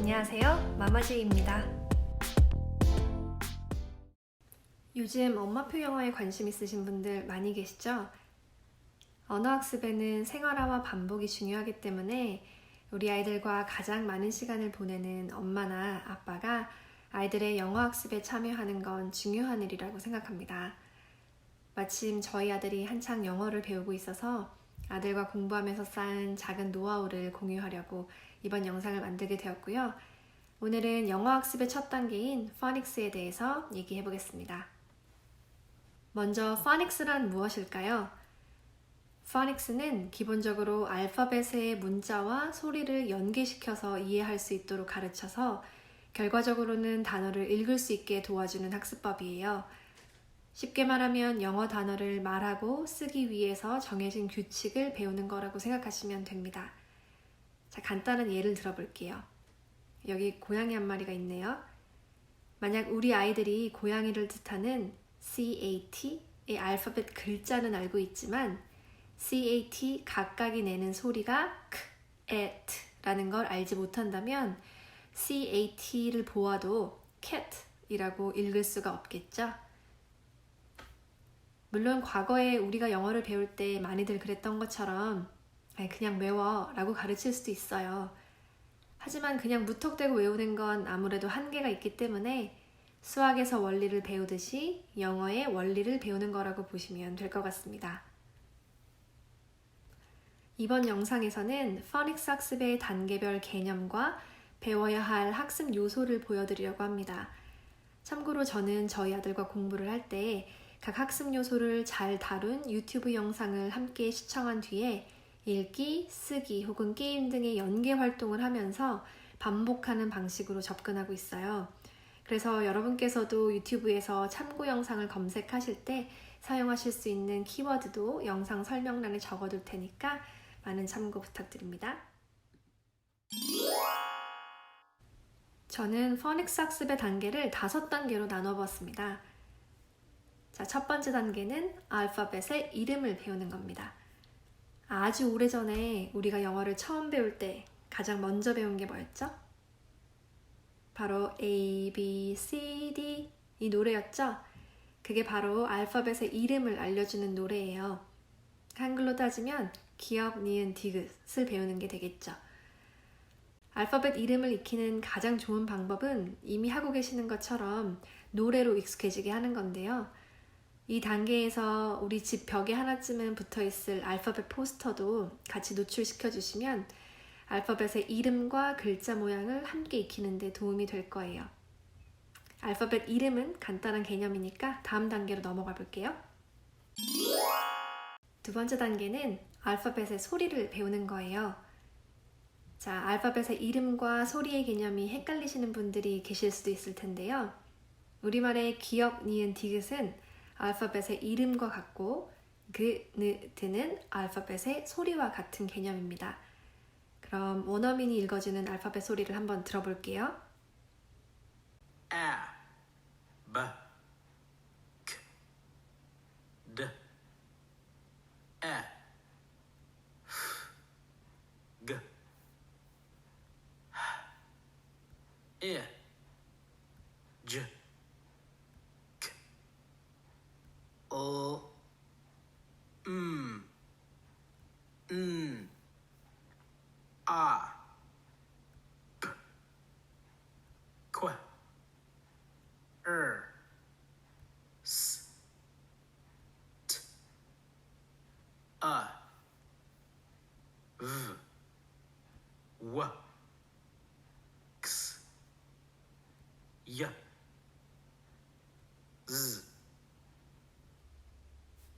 안녕하세요. 마마지입니다. 요즘 엄마표 영어에 관심 있으신 분들 많이 계시죠? 언어학습에는 생활화와 반복이 중요하기 때문에 우리 아이들과 가장 많은 시간을 보내는 엄마나 아빠가 아이들의 영어학습에 참여하는 건 중요한 일이라고 생각합니다. 마침 저희 아들이 한창 영어를 배우고 있어서 아들과 공부하면서 쌓은 작은 노하우를 공유하려고 이번 영상을 만들게 되었고요. 오늘은 영어 학습의 첫 단계인 포닉스에 대해서 얘기해 보겠습니다. 먼저 포닉스란 무엇일까요? 포닉스는 기본적으로 알파벳의 문자와 소리를 연계시켜서 이해할 수 있도록 가르쳐서 결과적으로는 단어를 읽을 수 있게 도와주는 학습법이에요. 쉽게 말하면 영어 단어를 말하고 쓰기 위해서 정해진 규칙을 배우는 거라고 생각하시면 됩니다. 자, 간단한 예를 들어볼게요. 여기 고양이 한 마리가 있네요. 만약 우리 아이들이 고양이를 뜻하는 CAT의 알파벳 글자는 알고 있지만 CAT 각각이 내는 소리가 k, at 라는 걸 알지 못한다면 CAT를 보아도 cat이라고 읽을 수가 없겠죠? 물론 과거에 우리가 영어를 배울 때 많이들 그랬던 것처럼 그냥 외워 라고 가르칠 수도 있어요. 하지만 그냥 무턱대고 외우는 건 아무래도 한계가 있기 때문에 수학에서 원리를 배우듯이 영어의 원리를 배우는 거라고 보시면 될 것 같습니다. 이번 영상에서는 포닉스 학습의 단계별 개념과 배워야 할 학습 요소를 보여드리려고 합니다. 참고로 저는 저희 아들과 공부를 할 때 각 학습 요소를 잘 다룬 유튜브 영상을 함께 시청한 뒤에 읽기, 쓰기 혹은 게임 등의 연계 활동을 하면서 반복하는 방식으로 접근하고 있어요. 그래서 여러분께서도 유튜브에서 참고 영상을 검색하실 때 사용하실 수 있는 키워드도 영상 설명란에 적어둘 테니까 많은 참고 부탁드립니다. 저는 포닉스 학습의 단계를 다섯 단계로 나눠봤습니다. 자, 첫 번째 단계는 알파벳의 이름을 배우는 겁니다. 아주 오래전에 우리가 영어를 처음 배울 때 가장 먼저 배운 게 뭐였죠? 바로 A, B, C, D 이 노래였죠? 그게 바로 알파벳의 이름을 알려주는 노래예요. 한글로 따지면 기억, 니은, 디귿을 배우는 게 되겠죠. 알파벳 이름을 익히는 가장 좋은 방법은 이미 하고 계시는 것처럼 노래로 익숙해지게 하는 건데요. 이 단계에서 우리 집 벽에 하나쯤은 붙어 있을 알파벳 포스터도 같이 노출시켜 주시면 알파벳의 이름과 글자 모양을 함께 익히는데 도움이 될 거예요. 알파벳 이름은 간단한 개념이니까 다음 단계로 넘어가 볼게요. 두 번째 단계는 알파벳의 소리를 배우는 거예요. 자, 알파벳의 이름과 소리의 개념이 헷갈리시는 분들이 계실 수도 있을 텐데요. 우리말의 기억, 니은, 디귿은 알파벳의 이름과 같고 그, 느, 드는 알파벳의 소리와 같은 개념입니다. 그럼 원어민이 읽어주는 알파벳 소리를 한번 들어볼게요. A, B, K, D, E, F, G, H, I, J, K, O, M, N, A, P, Q, R, S, T, A, V, W, X, Y, Z.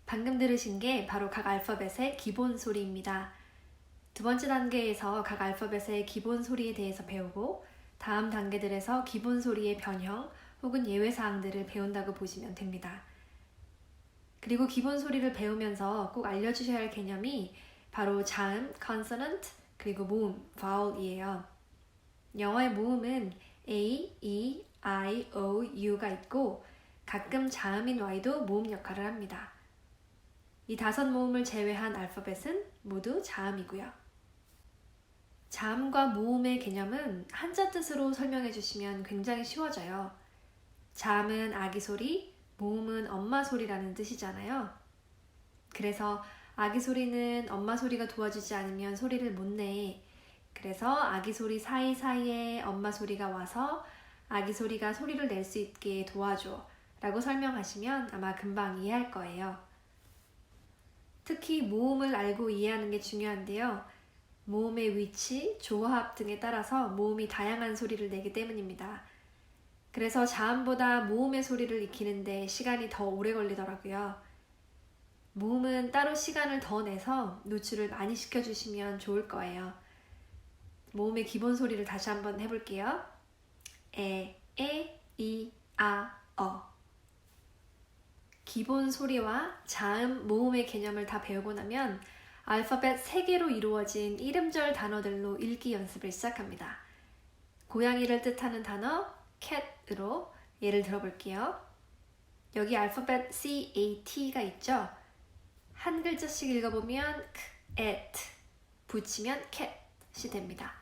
방금 들으신 게 바로 각 알파벳의 기본 소리입니다. 두 번째 단계에서 각 알파벳의 기본 소리에 대해서 배우고 다음 단계들에서 기본 소리의 변형 혹은 예외 사항들을 배운다고 보시면 됩니다. 그리고 기본 소리를 배우면서 꼭 알려주셔야 할 개념이 바로 자음, consonant, 그리고 모음, vowel이에요. 영어의 모음은 A, E, I, O, U가 있고 가끔 자음인 Y도 모음 역할을 합니다. 이 다섯 모음을 제외한 알파벳은 모두 자음이고요. 자음과 모음의 개념은 한자 뜻으로 설명해 주시면 굉장히 쉬워져요. 자음은 아기 소리, 모음은 엄마 소리라는 뜻이잖아요. 그래서 아기 소리는 엄마 소리가 도와주지 않으면 소리를 못 내. 그래서 아기 소리 사이사이에 엄마 소리가 와서 아기 소리가 소리를 낼 수 있게 도와줘. 라고 설명하시면 아마 금방 이해할 거예요. 특히 모음을 알고 이해하는 게 중요한데요. 모음의 위치, 조합 등에 따라서 모음이 다양한 소리를 내기 때문입니다. 그래서 자음보다 모음의 소리를 익히는데 시간이 더 오래 걸리더라고요. 모음은 따로 시간을 더 내서 노출을 많이 시켜주시면 좋을 거예요. 모음의 기본 소리를 다시 한번 해볼게요. 에, 에, 이, 아, 어. 기본 소리와 자음, 모음의 개념을 다 배우고 나면 알파벳 3개로 이루어진 이름절 단어들로 읽기 연습을 시작합니다. 고양이를 뜻하는 단어 cat으로 예를 들어볼게요. 여기 알파벳 C, A, T가 있죠? 한 글자씩 읽어보면 at, 붙이면 cat이 됩니다.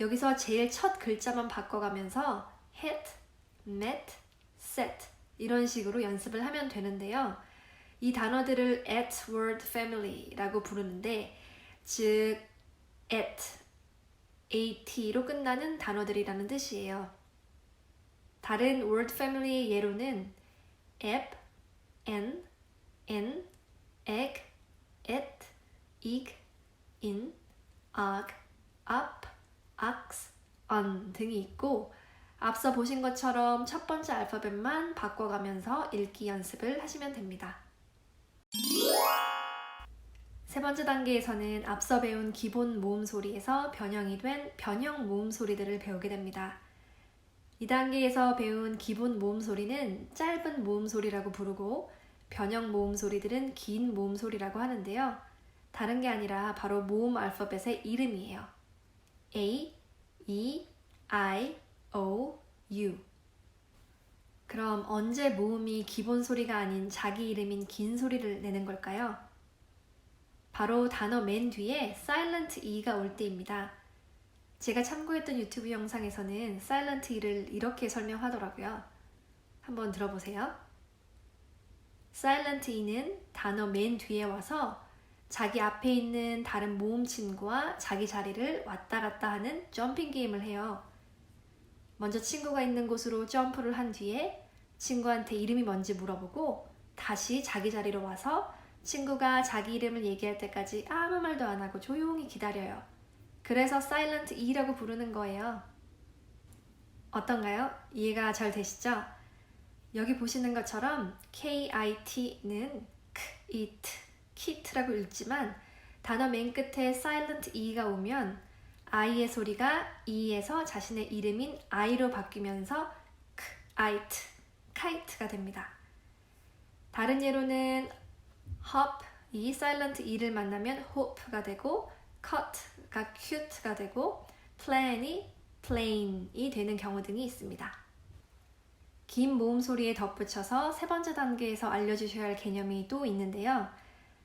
여기서 제일 첫 글자만 바꿔가면서 hit, met, set 이런 식으로 연습을 하면 되는데요. 이 단어들을 at word family라고 부르는데 즉 at, at로 끝나는 단어들이라는 뜻이에요. 다른 word family의 예로는 app, an, in, egg, it, ig, in, ag, up, ox, on 등이 있고 앞서 보신 것처럼 첫 번째 알파벳만 바꿔가면서 읽기 연습을 하시면 됩니다. 세 번째 단계에서는 앞서 배운 기본 모음 소리에서 변형이 된 변형 모음 소리들을 배우게 됩니다. 이 단계에서 배운 기본 모음 소리는 짧은 모음 소리라고 부르고 변형 모음 소리들은 긴 모음 소리라고 하는데요. 다른 게 아니라 바로 모음 알파벳의 이름이에요. A, E, I, O, U. 그럼 언제 모음이 기본 소리가 아닌 자기 이름인 긴 소리를 내는 걸까요? 바로 단어 맨 뒤에 silent e가 올 때입니다. 제가 참고했던 유튜브 영상에서는 silent e를 이렇게 설명하더라고요. 한번 들어보세요. Silent e는 단어 맨 뒤에 와서 자기 앞에 있는 다른 모음 친구와 자기 자리를 왔다 갔다 하는 점핑 게임을 해요. 먼저 친구가 있는 곳으로 점프를 한 뒤에 친구한테 이름이 뭔지 물어보고 다시 자기 자리로 와서 친구가 자기 이름을 얘기할 때까지 아무 말도 안 하고 조용히 기다려요. 그래서 silent E라고 부르는 거예요. 어떤가요? 이해가 잘 되시죠? 여기 보시는 것처럼 KIT는 k, it, kit라고 읽지만 단어 맨 끝에 silent E가 오면 I의 소리가 E에서 자신의 이름인 I로 바뀌면서 k, it, kite가 됩니다. 다른 예로는 hop, 이 silent e를 만나면 hope가 되고 cut가 cute가 되고 plan이 plane이 되는 경우 등이 있습니다. 긴 모음 소리에 덧붙여서 세 번째 단계에서 알려주셔야 할 개념이 또 있는데요.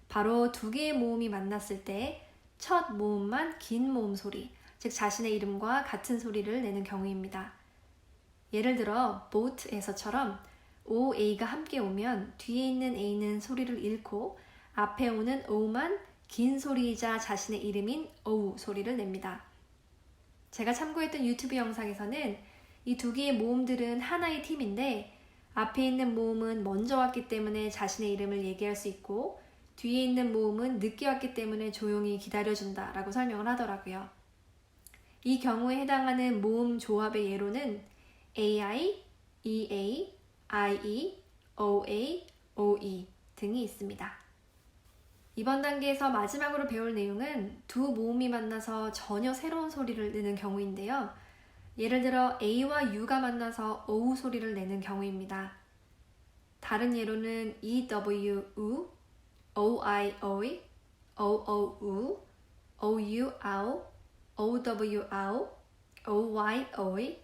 바로 두 개의 모음이 만났을 때 첫 모음만 긴 모음 소리, 즉 자신의 이름과 같은 소리를 내는 경우입니다. 예를 들어 boat에서처럼 O, A가 함께 오면 뒤에 있는 A는 소리를 잃고 앞에 오는 O만 긴 소리이자 자신의 이름인 O 소리를 냅니다. 제가 참고했던 유튜브 영상에서는 이 두 개의 모음들은 하나의 팀인데 앞에 있는 모음은 먼저 왔기 때문에 자신의 이름을 얘기할 수 있고 뒤에 있는 모음은 늦게 왔기 때문에 조용히 기다려준다 라고 설명을 하더라고요. 이 경우에 해당하는 모음 조합의 예로는 AI, EA, IE, OA, OE 등이 있습니다. 이번 단계에서 마지막으로 배울 내용은 두 모음이 만나서 전혀 새로운 소리를 내는 경우인데요. 예를 들어 A와 U가 만나서 O 소리를 내는 경우입니다. 다른 예로는 EW, U, OI, OI, OO, U, OU, AO, OW, AO, OY, OI,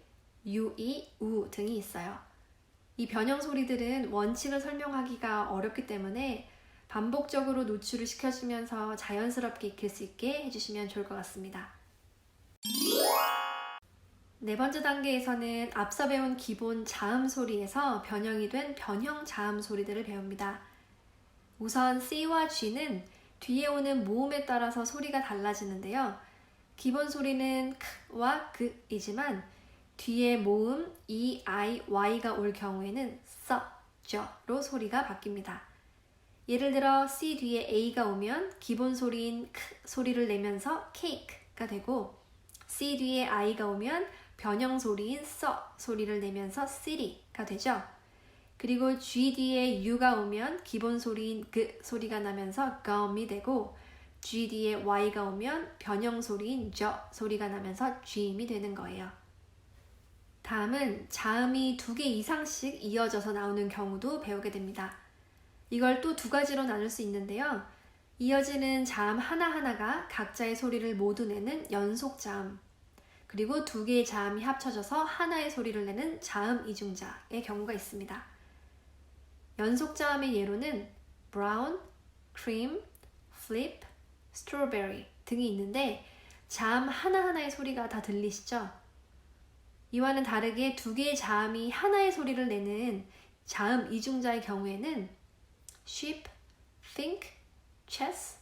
UE, U 등이 있어요. 이 변형 소리들은 원칙을 설명하기가 어렵기 때문에 반복적으로 노출을 시켜주면서 자연스럽게 익힐 수 있게 해주시면 좋을 것 같습니다. 네 번째 단계에서는 앞서 배운 기본 자음 소리에서 변형이 된 변형 자음 소리들을 배웁니다. 우선 C와 G는 뒤에 오는 모음에 따라서 소리가 달라지는데요. 기본 소리는 크와 그이지만 뒤에 모음 E, I, Y가 올 경우에는 써, 저로 소리가 바뀝니다. 예를 들어 C 뒤에 A가 오면 기본 소리인 크 소리를 내면서 cake가 되고 C 뒤에 I가 오면 변형 소리인 써 소리를 내면서 city가 되죠. 그리고 G 뒤에 U가 오면 기본 소리인 그 소리가 나면서 gum이 되고 G 뒤에 Y가 오면 변형 소리인 저 소리가 나면서 G음이 되는 거예요. 다음은 자음이 두 개 이상씩 이어져서 나오는 경우도 배우게 됩니다. 이걸 또 두 가지로 나눌 수 있는데요. 이어지는 자음 하나하나가 각자의 소리를 모두 내는 연속 자음. 그리고 두 개의 자음이 합쳐져서 하나의 소리를 내는 자음 이중자의 경우가 있습니다. 연속 자음의 예로는 brown, cream, flip, strawberry 등이 있는데 자음 하나하나의 소리가 다 들리시죠? 이와는 다르게 두 개의 자음이 하나의 소리를 내는 자음 이중자의 경우에는 sheep, think, chess,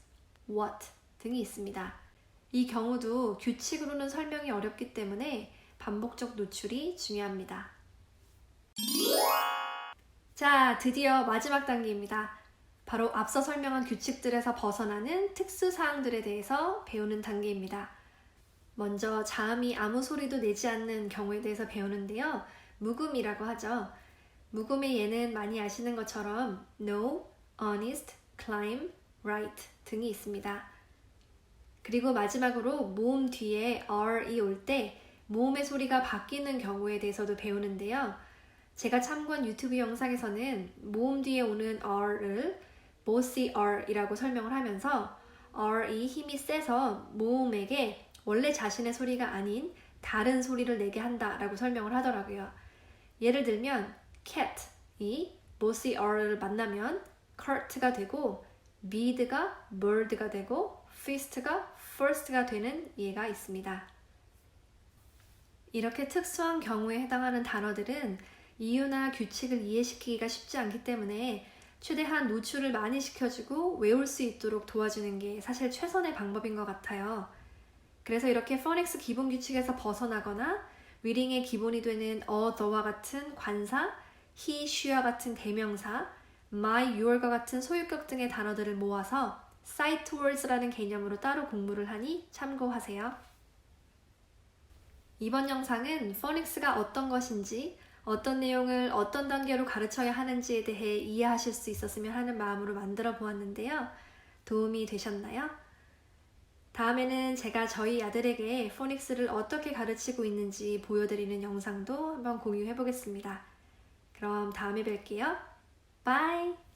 what 등이 있습니다. 이 경우도 규칙으로는 설명이 어렵기 때문에 반복적 노출이 중요합니다. 자, 드디어 마지막 단계입니다. 바로 앞서 설명한 규칙들에서 벗어나는 특수 사항들에 대해서 배우는 단계입니다. 먼저 자음이 아무 소리도 내지 않는 경우에 대해서 배우는데요. 묵음이라고 하죠. 묵음의 예는 많이 아시는 것처럼 no, honest, climb, right 등이 있습니다. 그리고 마지막으로 모음 뒤에 r이 올 때 모음의 소리가 바뀌는 경우에 대해서도 배우는데요. 제가 참고한 유튜브 영상에서는 모음 뒤에 오는 r을 bossy r이라고 설명을 하면서 r이 힘이 세서 모음에게 원래 자신의 소리가 아닌 다른 소리를 내게 한다라고 설명을 하더라고요. 예를 들면 cat이 bossy r를 만나면 curt가 되고 bead가 bird가 되고 fist가 first가 되는 예가 있습니다. 이렇게 특수한 경우에 해당하는 단어들은 이유나 규칙을 이해시키기가 쉽지 않기 때문에 최대한 노출을 많이 시켜주고 외울 수 있도록 도와주는 게 사실 최선의 방법인 것 같아요. 그래서 이렇게 포닉스 기본 규칙에서 벗어나거나 리딩의 기본이 되는 어, 더와 같은 관사, he, she와 같은 대명사, my, your과 같은 소유격 등의 단어들을 모아서 sight words라는 개념으로 따로 공부를 하니 참고하세요. 이번 영상은 포닉스가 어떤 것인지, 어떤 내용을 어떤 단계로 가르쳐야 하는지에 대해 이해하실 수 있었으면 하는 마음으로 만들어 보았는데요. 도움이 되셨나요? 다음에는 제가 저희 아들에게 포닉스를 어떻게 가르치고 있는지 보여드리는 영상도 한번 공유해 보겠습니다. 그럼 다음에 뵐게요. 바이!